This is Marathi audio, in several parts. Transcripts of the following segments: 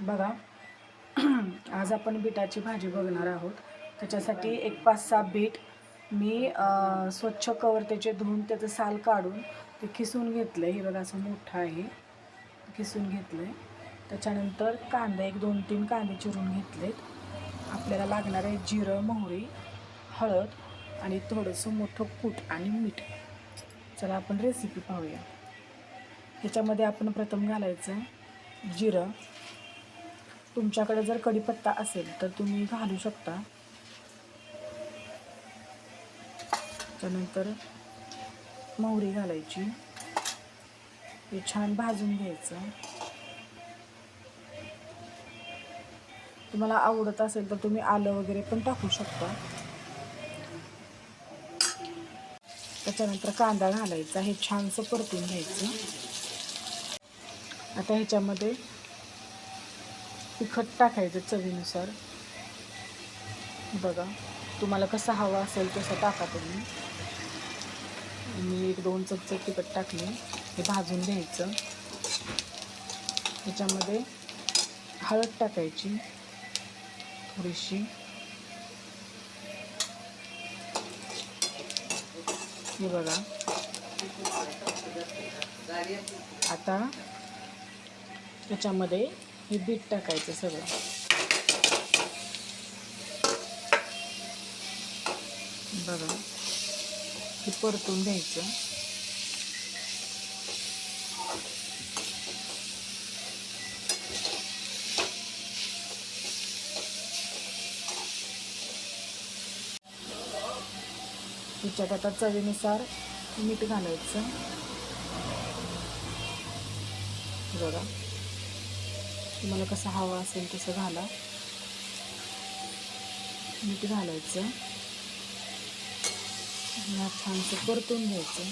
बघा आज आपण बीटाची भाजी बघणार आहोत. त्याच्यासाठी एक पाच सहा बीट मी स्वच्छ कवर त्याचे धुवून त्याचं साल काढून ते खिसून घेतलं आहे हे बघा असं मोठं आहे. खिसून घेतलं आहे त्याच्यानंतर कांदा एक दोन तीन कांदे चिरून घेतलेत. आपल्याला लागणार आहे जिरं मोहरी हळद आणि थोडंसं मोठं कूट आणि मीठ. चला आपण रेसिपी पाहूया. ह्याच्यामध्ये आपण प्रथम घालायचं जिरं. तुमच्याकडे जर कढीपत्ता असेल तर तुम्ही घालू शकता. त्यानंतर मोहरी घालायची. हे छान भाजून घ्यायचं. तुम्हाला आवडत असेल तर तुम्ही आलं वगैरे पण टाकू शकता. त्याच्यानंतर कांदा घालायचा. हे छानसं परतून घ्यायचं. आता ह्याच्यामध्ये तिखट टाकायचं चवीनुसार. बघा तुम्हाला कसं हवं असेल तसं टाका तुम्ही. मी एक दोन चमचे तिखट टाकले हे भाजून घ्यायचं. त्याच्यामध्ये हळद टाकायची थोडीशी. हे बघा. आता त्याच्यामध्ये हे बीट टाकायचं सगळं. बघा हे परतून घ्यायचं. तिच्यात आता चवीनुसार मीठ घालायचं. बघा. तुम्हाला कसं हवं असेल तसं घाला. मीठ घालायचं. ह्या छानसं परतून घ्यायचं.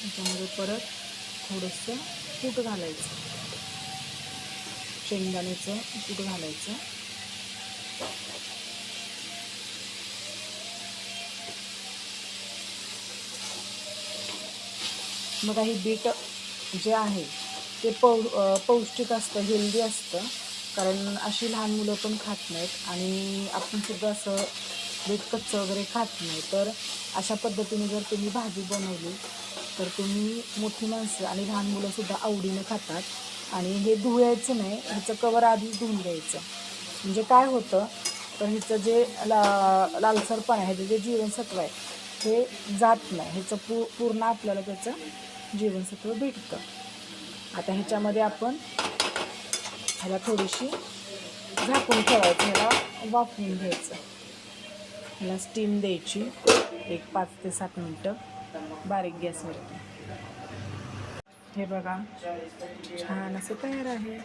त्याच्यामध्ये परत थोडंसं कूट घालायचं. शेंगदाण्याचं कूट घालायचं. मग ही बीट जे आहे ते पौ पौष्टिक असतं हेल्दी असतं. कारण अशी लहान मुलं पण खात नाहीत आणि आपण सुद्धा असं दूध कच्चं वगैरे खात नाही. तर अशा पद्धतीने जर तुम्ही भाजी बनवली तर तुम्ही मोठी माणसं आणि लहान मुलंसुद्धा आवडीनं खातात. आणि हे धुवायचं नाही ह्याचं कवर आधीच धुवून घ्यायचं. म्हणजे काय होतं तर ह्याचं जे ला लालसरपण आहे जे जीवनसत्व आहे हे जात नाही. ह्याचं पू पूर्ण आपल्याला त्याचं जीवनसत्व भेटतं. आता ह्याच्यामध्ये आपण ह्याला थोडीशी झाकून ठेवायचं ह्याला वाफवून घ्यायचं. ह्याला स्टीम द्यायची एक पाच ते सात मिनटं बारीक गॅसवरती. हे बघा छान असं तयार आहे.